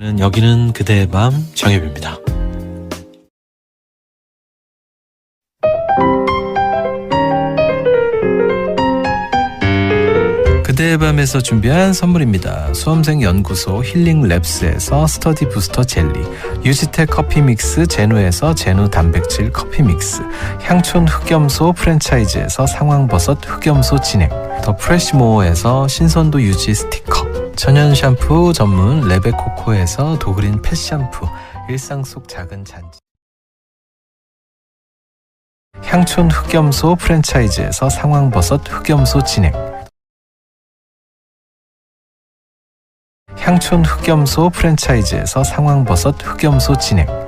여기는 그대의 밤 정엽입니다. 그대의 밤에서 준비한 선물입니다. 수험생 연구소 힐링 랩스에서 스터디 부스터 젤리, 유지태 커피 믹스 제누에서 제누 단백질 커피 믹스, 향촌 흑염소 프랜차이즈에서 상황버섯 흑염소 진액, 더 프레시모어에서 신선도 유지 스티커, 천연 샴푸 전문 레베코코에서 도그린 펫 샴푸, 일상 속 작은 잔지. 향촌 흑염소 프랜차이즈에서 상황버섯 흑염소 진액, 향촌 흑염소 프랜차이즈에서 상황버섯 흑염소 진액,